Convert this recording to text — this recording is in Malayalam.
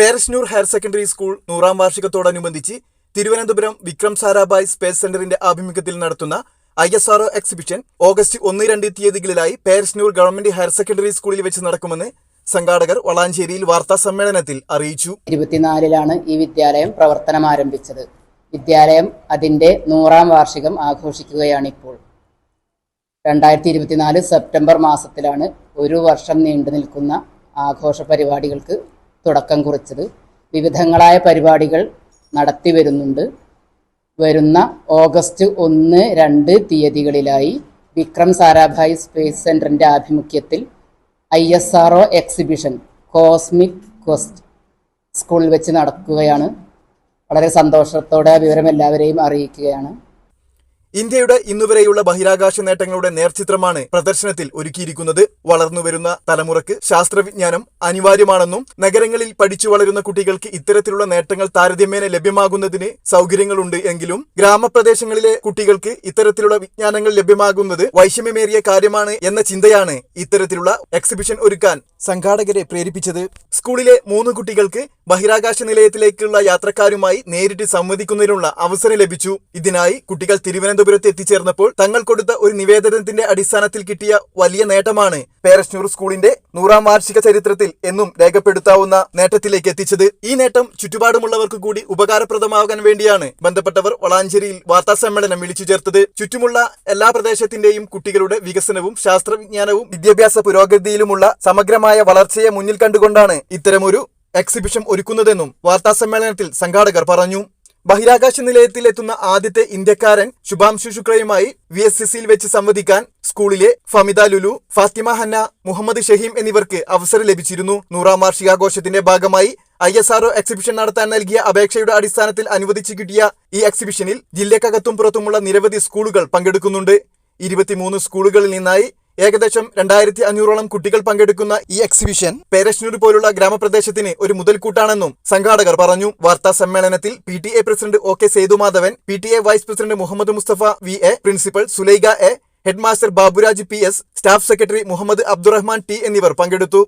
പേരശ്നൂർ ഹയർ സെക്കൻഡറി സ്കൂൾ നൂറാം വാർഷികത്തോടനുബന്ധിച്ച് തിരുവനന്തപുരം വിക്രം സാരാഭായ് സ്പേസ് സെന്ററിന്റെ ആഭിമുഖ്യത്തിൽ നടത്തുന്ന I S R exhibition August ഒന്ന് രണ്ട് തീയതികളിലായി പേരശ്നൂർ ഗവൺമെന്റ് ഹയർ സെക്കൻഡറി സ്കൂളിൽ വെച്ച് നടക്കുമെന്ന് സംഘാടകർ വളാഞ്ചേരിയിൽ വാർത്താ സമ്മേളനത്തിൽ അറിയിച്ചു. ഇരുപത്തിനാലിലാണ് ഈ വിദ്യാലയം പ്രവർത്തനം ആരംഭിച്ചത്. വിദ്യാലയം അതിന്റെ നൂറാം വാർഷികം ആഘോഷിക്കുകയാണ് ഇപ്പോൾ രണ്ടായിരത്തി ഇരുപത്തിനാല് സെപ്റ്റംബർ മാസത്തിലാണ് ഒരു വർഷം നീണ്ടു നിൽക്കുന്ന ആഘോഷ പരിപാടികൾക്ക് തുടക്കം കുറിച്ചത്. വിവിധങ്ങളായ പരിപാടികൾ നടത്തി വരുന്നുണ്ട്. വരുന്ന ഓഗസ്റ്റ് ഒന്ന് രണ്ട് തീയതികളിലായി വിക്രം സാരാഭായ് സ്പേസ് സെന്ററിന്റെ ആഭിമുഖ്യത്തിൽ I S R O exhibition cosmic quest സ്കൂളിൽ വെച്ച് നടക്കുകയാണ്. വളരെ സന്തോഷത്തോടെ വിവരം എല്ലാവരെയും അറിയിക്കുകയാണ്. ഇന്ത്യയുടെ ഇന്നുവരെയുള്ള ബഹിരാകാശ നേട്ടങ്ങളുടെ നേർചിത്രമാണ് പ്രദർശനത്തിൽ ഒരുക്കിയിരിക്കുന്നത്. വളർന്നുവരുന്ന തലമുറയ്ക്ക് ശാസ്ത്രവിജ്ഞാനം അനിവാര്യമാണെന്നും നഗരങ്ങളിൽ പഠിച്ചു വളരുന്ന കുട്ടികൾക്ക് ഇത്തരത്തിലുള്ള നേട്ടങ്ങൾ താരതമ്യേന ലഭ്യമാകുന്നതിന് സൗകര്യങ്ങളുണ്ട് എങ്കിലും ഗ്രാമപ്രദേശങ്ങളിലെ കുട്ടികൾക്ക് ഇത്തരത്തിലുള്ള വിജ്ഞാനങ്ങൾ ലഭ്യമാകുന്നത് വൈഷമ്യമേറിയ കാര്യമാണ് എന്ന ചിന്തയാണ് ഇത്തരത്തിലുള്ള എക്സിബിഷൻ ഒരുക്കാൻ സംഘാടകരെ പ്രേരിപ്പിച്ചത്. സ്കൂളിലെ മൂന്ന് കുട്ടികൾക്ക് ബഹിരാകാശ നിലയത്തിലേക്കുള്ള യാത്രക്കാരുമായി നേരിട്ട് സംവദിക്കുന്നതിനുള്ള അവസരം ലഭിച്ചു. ഇതിനായി കുട്ടികൾ തിരുവനന്തപുരത്ത് എത്തിച്ചേർന്നപ്പോൾ തങ്ങൾ കൊടുത്ത ഒരു നിവേദനത്തിന്റെ അടിസ്ഥാനത്തിൽ കിട്ടിയ വലിയ നേട്ടമാണ് പേരശ്നൂർ സ്കൂളിന്റെ നൂറാം വാർഷിക ചരിത്രത്തിൽ എന്നും രേഖപ്പെടുത്താവുന്ന നേട്ടത്തിലേക്ക് എത്തിച്ചത്. ഈ നേട്ടം ചുറ്റുപാടുമുള്ളവർക്ക് കൂടി ഉപകാരപ്രദമാകാൻ വേണ്ടിയാണ് ബന്ധപ്പെട്ടവർ വളാഞ്ചേരിയിൽ വാർത്താ സമ്മേളനം വിളിച്ചു ചേർത്തത്. ചുറ്റുമുള്ള എല്ലാ പ്രദേശത്തിന്റെയും കുട്ടികളുടെ വികസനവും ശാസ്ത്രവിജ്ഞാനവും വിദ്യാഭ്യാസ പുരോഗതിയിലുമുള്ള സമഗ്രമായ വളർച്ചയെ മുന്നിൽ കണ്ടുകൊണ്ടാണ് ഇത്തരമൊരു എക്സിബിഷൻ ഒരുക്കുന്നതെന്നും വാർത്താ സമ്മേളനത്തിൽ സംഘാടകർ പറഞ്ഞു. ബഹിരാകാശ നിലയത്തിലെത്തുന്ന ആദ്യത്തെ ഇന്ത്യക്കാരൻ ശുഭാംശു ശുക്ലയുമായി വി എസ് സിസിയിൽ സിയിൽ വെച്ച് സംവദിക്കാൻ സ്കൂളിലെ ഫമിത ലുലു ഫാത്തിമ ഹന്ന മുഹമ്മദ് ഷഹീം എന്നിവർക്ക് അവസരം ലഭിച്ചിരുന്നു. നൂറാം വാർഷികാഘോഷത്തിന്റെ ഭാഗമായി ഐ എസ് ആർഒ എക്സിബിഷൻ നടത്താൻ നൽകിയ അപേക്ഷയുടെ അടിസ്ഥാനത്തിൽ അനുവദിച്ചു കിട്ടിയ ഈ എക്സിബിഷനിൽ ജില്ലക്കകത്തും പുറത്തുമുള്ള നിരവധി സ്കൂളുകൾ പങ്കെടുക്കുന്നുണ്ട്. ഇരുപത്തിമൂന്ന് സ്കൂളുകളിൽ നിന്നായി ഏകദേശം രണ്ടായിരത്തി അഞ്ഞൂറോളം കുട്ടികൾ പങ്കെടുക്കുന്ന ഈ എക്സിബിഷൻ പേരശ്നൂർ പോലുള്ള ഗ്രാമപ്രദേശത്തിന് ഒരു മുതൽക്കൂട്ടാണെന്നും സംഘാടകർ പറഞ്ഞു. വാർത്താ സമ്മേളനത്തിൽ P T A president O K Sethumadhavan P T A vice president Muhammad Musthafa V A principal Sulaiga A headmaster Baburaj P S staff secretary Muhammad Abdurahman T എന്നിവർ പങ്കെടുത്തു.